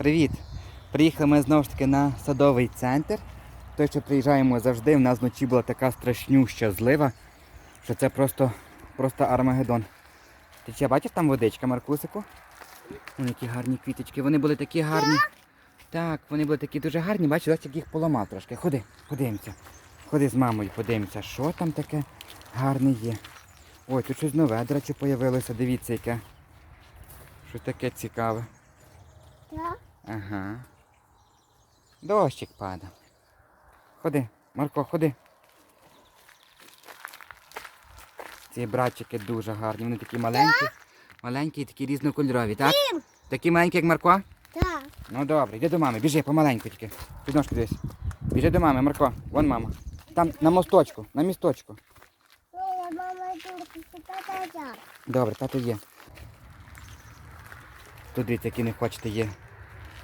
Привіт! Приїхали ми знову ж таки на садовий центр. Той, що приїжджаємо завжди, в нас вночі була така страшнюща злива, що це просто, просто Армагеддон. Ти ще бачиш там водичка, Маркусику? Вон які гарні квіточки. Вони були такі гарні. Так, вони були такі дуже гарні, бачиш, як їх поламав трошки. Ходи, подивимося. Ходи з мамою, подивимося, що там таке гарне є. Ой, тут щось нове, до речі, появилося. Дивіться, яке. Що таке цікаве. Так. Ага. Дощик падав. Ходи, Марко, ходи. Ці братчики дуже гарні, вони такі маленькі, маленькі і такі різнокольорові, так? Такі маленькі, як Марко? Так. Ну добре, йди до мами, біжи помаленьку тільки. Під ножку десь. Біжи до мами, Марко, вон мама. Там на мосточку, на місточку. Ні, мама тут тата. Добре, тато є. Тут дивіться, які не хочете є.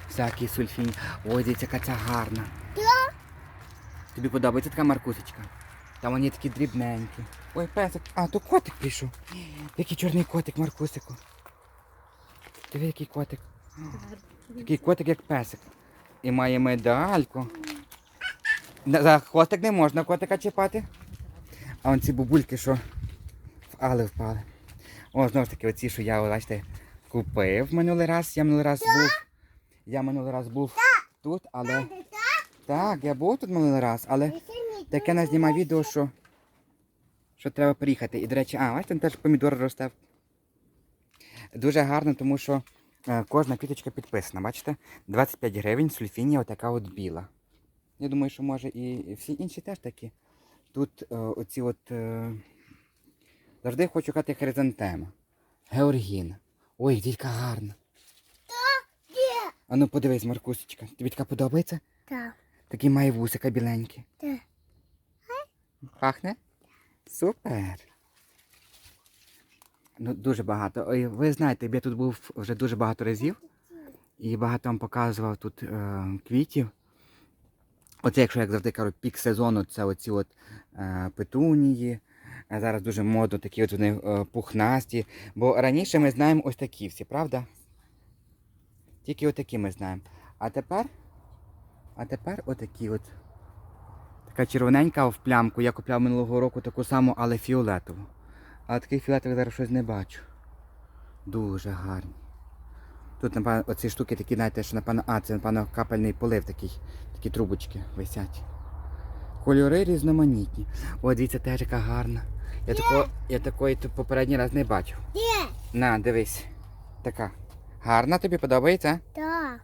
Всякі сульфіні. Ой, дивіться, яка ця гарна. Тобі подобається така маркусечка? Там вони такі дрібненькі. Ой, песик. А, то котик прийшов. Який чорний котик, Маркусику. Диви, який котик. Такий котик, як песик. І має медальку. За хвостик не можна котика чіпати. А он ці бабульки, що в али впали. О, знову ж таки, оці, що я, бачите, купив минулий раз. Я минулий раз був. Я минулий раз був тут, але. Так, я був тут минулий раз, але таке нас знімає відео, що, що треба приїхати. І, до речі, а, бачите, там теж помідор росте. Дуже гарно, тому що е, кожна квіточка підписана, бачите? 25 гривень, сульфінія отака от біла. Я думаю, що може і всі інші теж такі. Тут е, оці от. Е, завжди хочу казати хризантема. Георгіна. Ой, дідька гарна. А ну подивись, Маркусечка, тобі така подобається? Так. Такі має вусика біленькі. Так. Пахне? Супер. Ну, дуже багато. Ой, ви знаєте, я тут був вже дуже багато разів і багато вам показував тут е, квітів. Оце, якщо як завжди кажу, пік сезону, це оці от е, петунії. А зараз дуже модно такі от вони е, пухнасті. Бо раніше ми знаємо ось такі всі, правда? Тільки отакі ми знаємо. А тепер, а тепер отакі от. Така червоненька в плямку. Я купляв минулого року таку саму, але фіолетову. Але таких фіолетових зараз щось не бачу. Дуже гарні. Тут, напевно, оці штуки такі, знаєте, що напевно, а, це, напевно, капельний полив такий, такі трубочки висять. Кольори різноманітні. О, дивіться, теж яка гарна. Я, тако, я такої попередній раз не бачив. На, дивись. Така. Гарна тобі подобається? Так.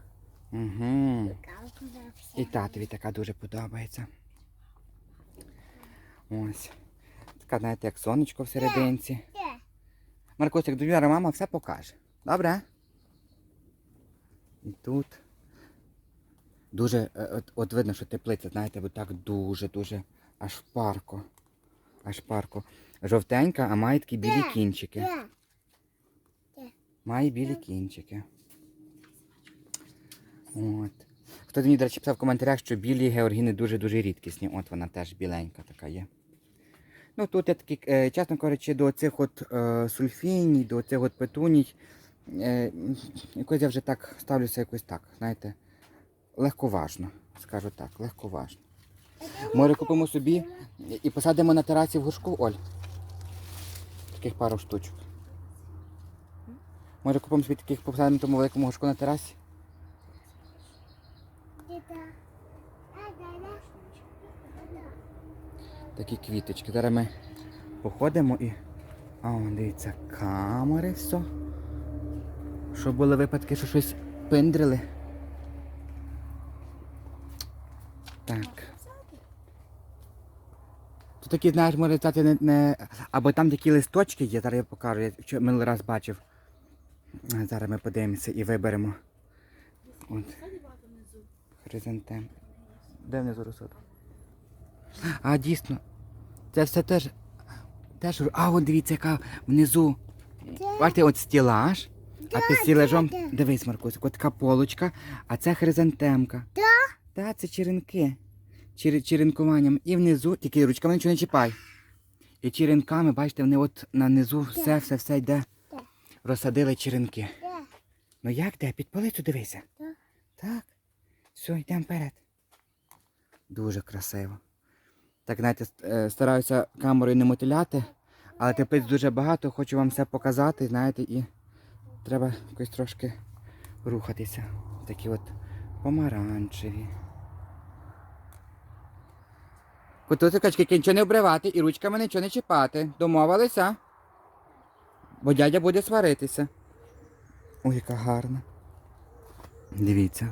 Угу. І татові така дуже подобається. Ось. Така, знаєте, як сонечко всерединці. Маркосик, зараз мама все покаже. Добре? І тут. Дуже, е, от, от видно, що теплиця, знаєте, бо так дуже-дуже аж парко. Аж парко. Жовтенька, а має такі білі кінчики. Має білі кінчики. От. Хто мені, до речі, писав в коментарях, що білі георгіни дуже-дуже рідкісні. От вона теж біленька така є. Ну тут я такі, е, чесно кажучи, до цих от е, сульфіній, до цих от петуній, е, якось я вже так ставлюся якось так, знаєте, легковажно, скажу так, легковажно. Може купимо собі і посадимо на терасі в горшку, Оль. Таких пару штучок. Може купимо собі таких посадимо тому великому горшку на терасі? Такі квіточки. Зараз ми походимо і. А, вон, дивіться, камери все. Що були випадки, що щось пиндрили. Так. Тут такі, знаєш, може стати не, не. Або там такі листочки є, зараз я покажу, я минулий раз бачив. Зараз ми подивимося і виберемо. От. Хризантем. Де внизу розсаду? А, дійсно. Це все теж. теж. А, от дивіться, яка внизу. Бачите, от стілаж. А під стілажом, да. дивись, Маркусик, от така полочка, а це хризантемка. Так. Так, це черенки. Чер, черенкуванням. І внизу, тільки ручками нічого не чіпай. І черенками, бачите, вони от на низу все, все, все йде. Розсадили черенки. Є. Ну як де? Під полицю дивися. Так. Так. Все, йдемо вперед. Дуже красиво. Так, знаєте, е, стараюся камерою не мотиляти, але теплиць дуже багато, хочу вам все показати, знаєте, і треба якось трошки рухатися. Такі от помаранчеві. Котусикачки, нічого не обривати і ручками нічого не чіпати. Домовилися? Бо дядя буде сваритися. Ой, яка гарна. Дивіться.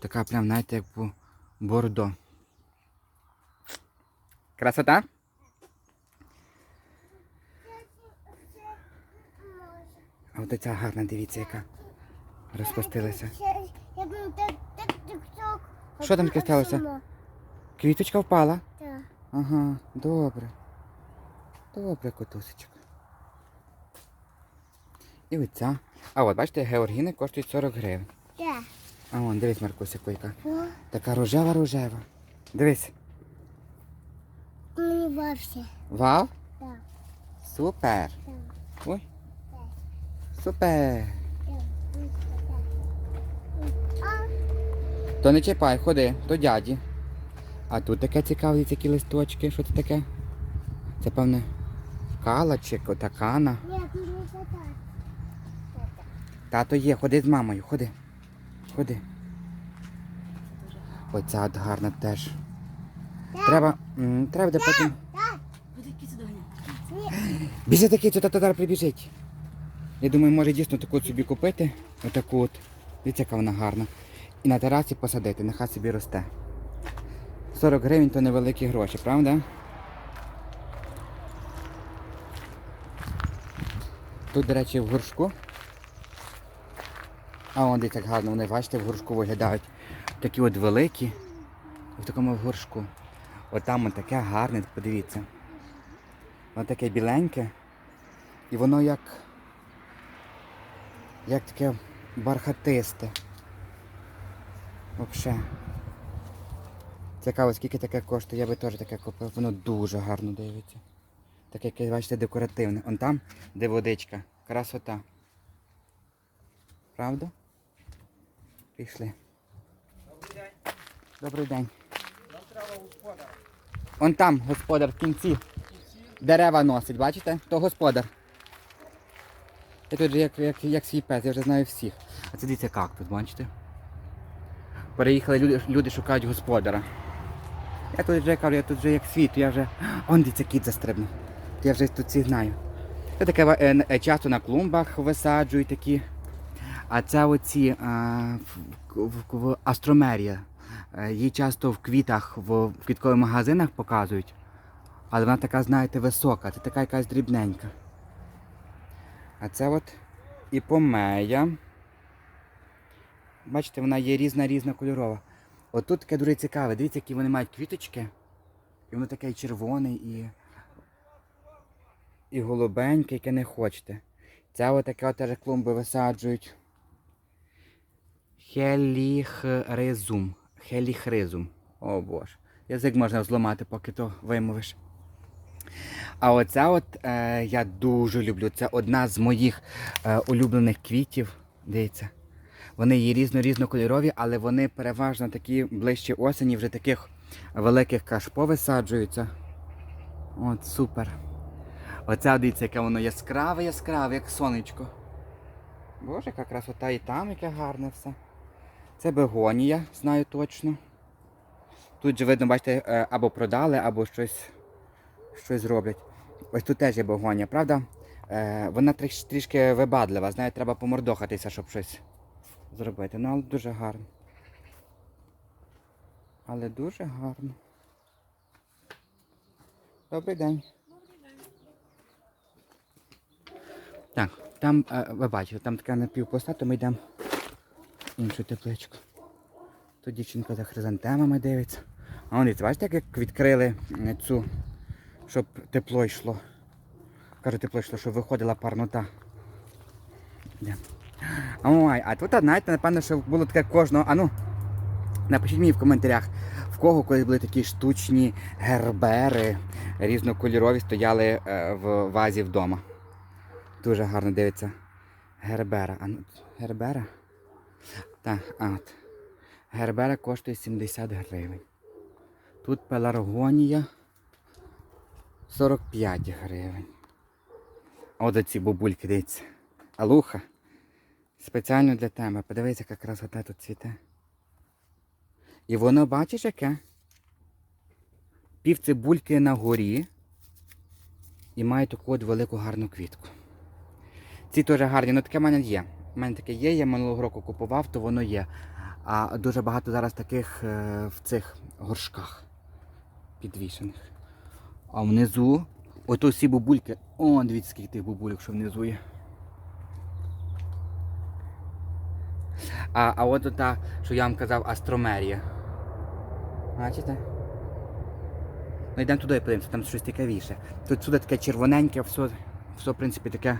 Така прям, знаєте, як бордо. Красота? А от ця гарна, дивіться, яка розпустилася. Що там таке сталося? Квіточка впала. Так. Ага, добре. Добре, котусечка. І оця. А от бачите, георгіни коштують 40 гривень. Так. А вон, дивись, Маркусику, яка. О, Така рожева рожева. Дивись. Мені вовсе. Вау! Так. Супер! Так. Ой. Супер! То не чіпай, ходи, то дяді. А тут таке цікаві такі листочки. Що це таке? Це певне калачик, отакана. ні, ти не так. Тато є, ходи з мамою, ходи. Ходи. Оця от гарна теж. Треба. м, треба буде потім. Біжи такий, тато зараз прибіжить. Я думаю, може дійсно таку от собі купити. Отаку от. Дивіться, яка вона гарна. І на терасі посадити, нехай собі росте. 40 гривень то невеликі гроші, правда? Тут, до речі, в горшку. А вон дивіться, як гарно вони, бачите, в горшку виглядають. Такі от великі. В такому горшку. От там таке гарне, подивіться. Воно таке біленьке. І воно як. Як таке бархатисте. Взагалі. Цікаво, скільки таке коштує, я би теж таке купив. Воно дуже гарно дивиться. Таке, яке, бачите, декоративне. Он там, де водичка. Красота. Правда? Пішли. Добрий день. Он там господар в кінці. Дерева носить, бачите? То господар. Я тут же як, як, як свій пес, я вже знаю всіх. А це дивіться кактус, бачите? Переїхали люди, люди шукають господара. Я тут вже кажу, я тут вже як світ, я вже. Он дивіться, кіт застрибнув. Я вже тут всіх знаю. Це таке е, е, часто на клумбах висаджують такі. А це оці а, в, астромерія. Е, Її часто в квітах, в, квіткових магазинах показують. Але вона така, знаєте, висока, це така якась дрібненька. А це от і помея. Бачите, вона є різна різна кольорова. От тут таке дуже цікаве. Дивіться, які вони мають квіточки. І воно таке і червоне, і, і голубеньке, яке не хочете. Це от таке теж клумби висаджують. Хеліхризум. Хеліхризум. О боже. Язик можна зламати, поки то вимовиш. А оця от е, я дуже люблю. Це одна з моїх е, улюблених квітів. Дивіться. Вони є різно-різнокольорові, але вони переважно такі ближче осені, вже таких великих кашпо висаджуються. От супер. Оця дивіться, яке воно яскраве, яскраве, як сонечко. Боже, яка красота і там, яке гарне все. Це бегонія, знаю точно. Тут же видно, бачите, е, або продали, або щось, щось роблять. Ось тут теж є бегонія, правда? Е, вона трішки вибадлива, знаєте, треба помордохатися, щоб щось зробити. Ну, але дуже гарно. Але дуже гарно. Добрий день. Так, там, е, ви бачите, там така напівпуста, то ми йдемо іншу тепличку. Тут дівчинка за хризантемами дивиться. А вони, бачите, як відкрили е, цю, щоб тепло йшло. Кажу, тепло йшло, щоб виходила парнота. Ой, а тут, знаєте, напевно, що було таке кожного. А ну, напишіть мені в коментарях, в кого колись були такі штучні гербери різнокольорові стояли е, в вазі вдома. Дуже гарно дивиться. Гербера. А ну, гербера? Так, от. Гербера коштує 70 гривень. Тут пеларгонія 45 гривень. От оці бабульки, дивіться. Алуха. Спеціально для тебе. Подивися, як красота тут цвіте. І воно бачиш яке? Пів цибульки на горі. І має таку от велику гарну квітку. Ці теж гарні, ну таке в мене є. У мене таке є, я минулого року купував, то воно є. А дуже багато зараз таких е, в цих горшках підвішених. А внизу, ото всі бабульки. О, дивіться, скільки тих бабульок, що внизу є. А, а от та, що я вам казав, астромерія. Бачите? Ну йдемо туди і подивимося, там щось цікавіше. Тут сюди таке червоненьке, все, все в принципі таке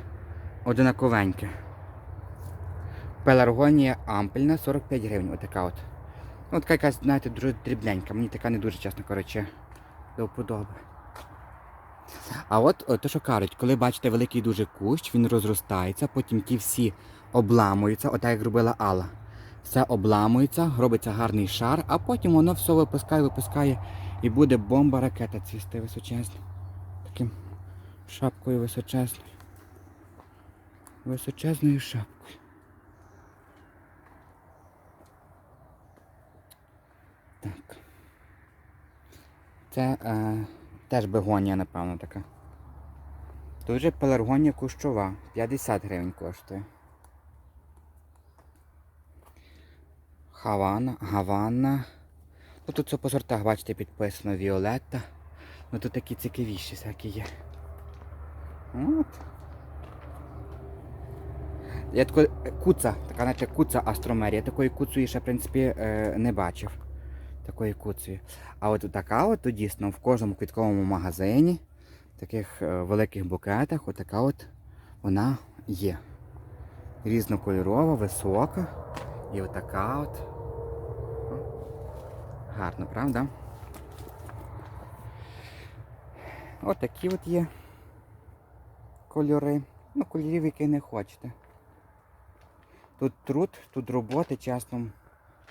одинаковеньке. Пеларгонія ампельна 45 гривень, отака от. Ну, така якась, знаєте, дуже дрібненька. Мені така не дуже, чесно кажучи, до вподоби. А от то, що кажуть, коли бачите великий дуже кущ, він розростається, потім ті всі обламуються, отак як робила Алла. Все обламується, робиться гарний шар, а потім воно все випускає, випускає і буде бомба ракета цвісти височезна. Таким шапкою височезною. Височезною шапкою. Так. Це е, теж бегонія, напевно, така. Тут же пеларгонія кущова. 50 гривень коштує. Хавана, Гавана. Ну тут все по сортах, бачите, підписано Віолетта. Ну тут такі цікавіші всякі є. От. Я тако, куца, така наче куца астромерія. Такої куцої ще, в принципі, е, не бачив. Такої куцею. А от така от дійсно в кожному квітковому магазині, в таких е, великих букетах, отака от вона є. Різнокольорова, висока. І отака от. Гарно, правда? От от є кольори. Ну, кольорів, які не хочете. Тут труд, тут роботи, чесно.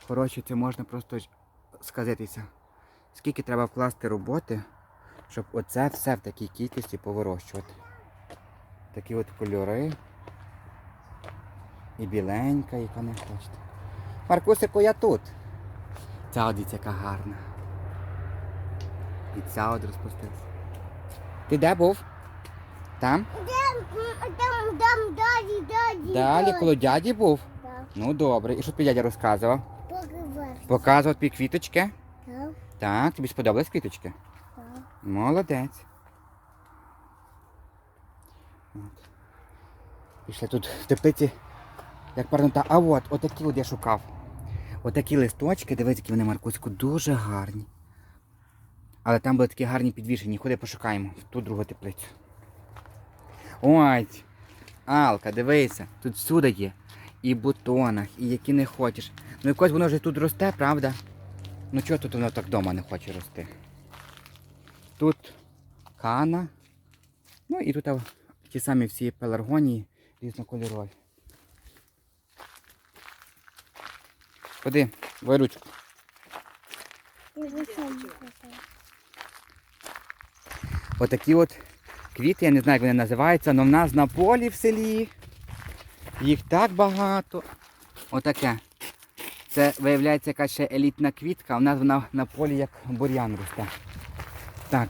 Коротше, це можна просто ж сказатися. Скільки треба вкласти роботи, щоб оце все в такій кількості повирощувати. Такі от кольори. І біленька, яка не хочете. Маркусику, я тут. Ця дивіться, яка гарна. І ця от розпустилася. Ти де був? Там? Там, там, там, даді, даді. Далі коло дяді був? Так, Ну добре. І що тобі дядя розказував? Показував тобі квіточки? Так, Так, тобі сподобались квіточки? так. Молодець. От. Пішли тут в теплиці, як парнота. А от, отакі от я шукав. Отакі листочки, дивіться, які вони Маркуську, дуже гарні. Але там були такі гарні підвішені. Ходи пошукаємо в ту другу теплицю. Ой, Алка, дивися, тут всюди є. І бутонах, і які не хочеш. Ну якось воно вже тут росте, правда? Ну чого тут воно так вдома не хоче рости? Тут кана. Ну і тут ті самі всі пеларгонії різнокольорові. Ходи, дай ручку. Ти вже сам сказав. Отакі от квіти, я не знаю, як вони називаються, але в нас на полі в селі. Їх так багато. Отаке. Це виявляється якась ще елітна квітка, в нас вона на полі як бур'ян росте. Так.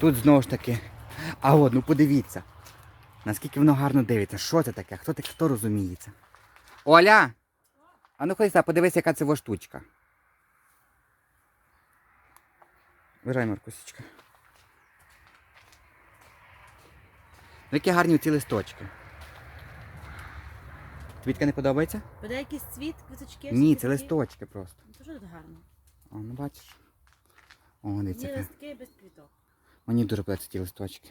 Тут знову ж таки. А от, ну подивіться. Наскільки воно гарно дивиться. Що це таке? Хто так хто розуміється? Оля! А ну ходи подивись, яка це штучка. Вижай, Маркусечка. Ну, які гарні ці листочки. Квітка не подобається? Буде якийсь цвіт, квіточки? Ні, це листочки просто. Ну, то що тут гарно? О, ну бачиш. О, дивіться. Є яка. листки без квіток. Мені дуже подобаються ті листочки.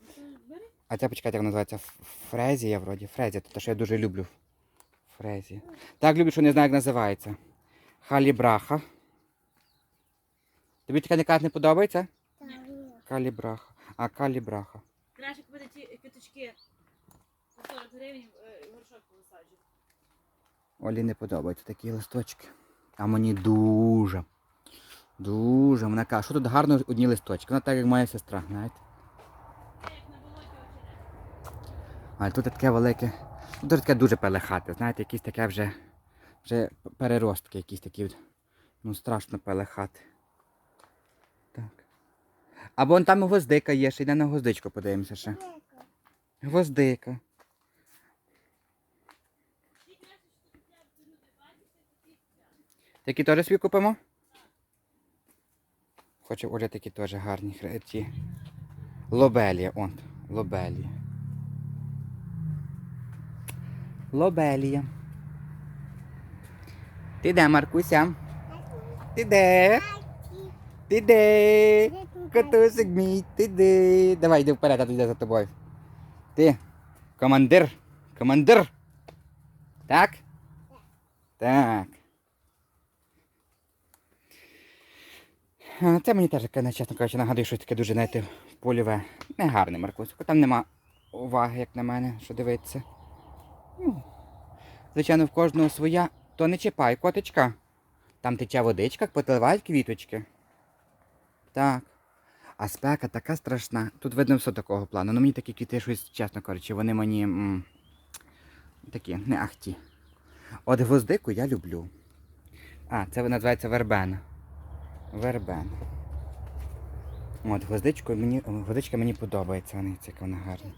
Ну, то бери. А це почекайте, як називається Ф- фрезія вроді. Фрезія, то те, що я дуже люблю. Фрезія. Так люблю, що не знаю, як називається. Халібраха. Тобі така яка не подобається? Так. Калібраха. А калібраха. Краще купити ті квіточки по 40 гривень. Олі не подобаються такі листочки. А мені дуже. Дуже. Вона каже, що тут гарно одні листочки. Вона так, як моя сестра, знаєте. Але тут таке велике. Тут таке дуже пелехати, знаєте, якісь таке вже, вже переростки, якісь такі. Ну, страшно пелехати. Так. Або вон там гвоздика є, ще йде на гвоздичку подивимося ще. Гвоздика. Такі теж собі купимо? Хоче Оля такі теж гарні ті. Лобелія, он. Лобелія. Лобелія. Ти де, Маркуся? Ти де? Ти де? Котусик мій, ти де? Давай, йди вперед, а то йде за тобою. Ти командир. Командир. Так? Так. Це мені теж, таке, чесно кажучи, нагадує, щось таке дуже, знаєте, польове. Негарне, Маркус. Там нема уваги, як на мене, що дивитися. Ну, звичайно, в кожного своя. То не чіпай, котичка. Там тече водичка, потливають квіточки. Так. А спека така страшна. Тут видно все такого плану. Ну мені такі квіти щось, чесно кажучи, вони мені м, такі, не ахті. От гвоздику я люблю. А, це називається вербена. Вербена. От, гвоздичку мені, гвоздичка мені подобається, вона яка вона гарна.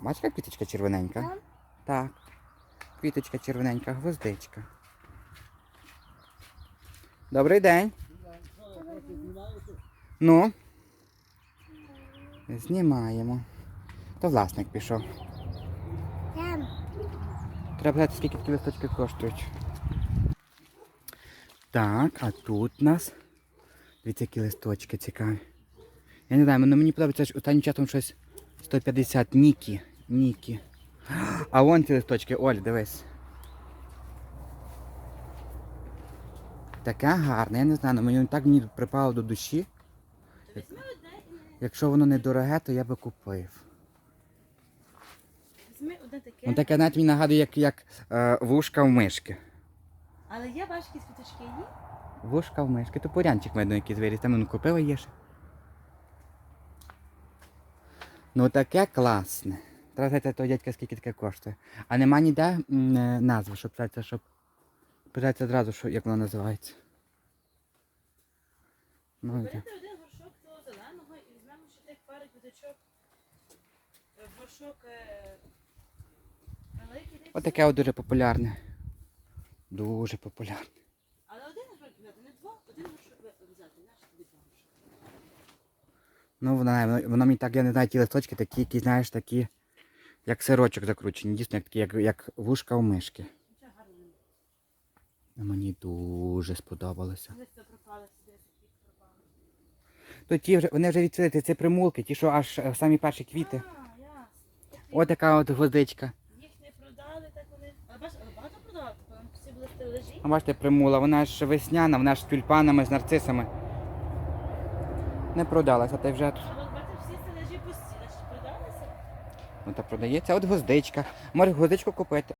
Бачиш, яка квіточка червоненька? Там? Так. Квіточка червоненька, гвоздичка. Добрий день. Ну. Знімаємо. То власник пішов. Треба знати, скільки такі листочки коштують. Так, а тут у нас. Дивіться, які листочки цікаві. Я не знаю, ну мені подобається що останнім часом щось 150 Нікі. Нікі. А вон ці листочки, Оль, дивись. Таке гарне, я не знаю, ну мені так мені припало до душі. Якщо воно недороге, то я би купив. Воно таке навіть мені нагадує, як, як е, вушка в мишки. Але є бачиш, якісь квіточки є. Вушка в мишки, то порянчик видно, якийсь виріс. Там ну, купила є ще. Ну таке класне. Треба знати того дядька, скільки таке коштує. А нема ніде е, назви, щоб це, щоб. Питається одразу, що, як воно називається. Ну. Берете один горшок того зеленого і візьмемо ще тих пару квіточок. Е, Горшок е, великий. Отаке от дуже популярне. Дуже популярне. Але один горшок взяти, не два, один ви- взяти. Наш тобі два. Ну, воно, воно мені так, я не знаю, ті листочки такі, які, знаєш, такі, як сирочок закручені, дійсно, як такі, як, як вушка у мишки. А Мені дуже сподобалося. То ті вже, вони вже відцвіли, це примулки, ті, що аж е, самі перші квіти. Ось така от гвоздичка. Їх не продали, так вони. Але бачиш, але багато продали, тобто вони всі були стележі. А бачите, примула, вона ж весняна, вона ж з тюльпанами, з нарцисами. Не продалася, та й вже тут. Ну, та продається. От гвоздичка. Може гвоздичку купити.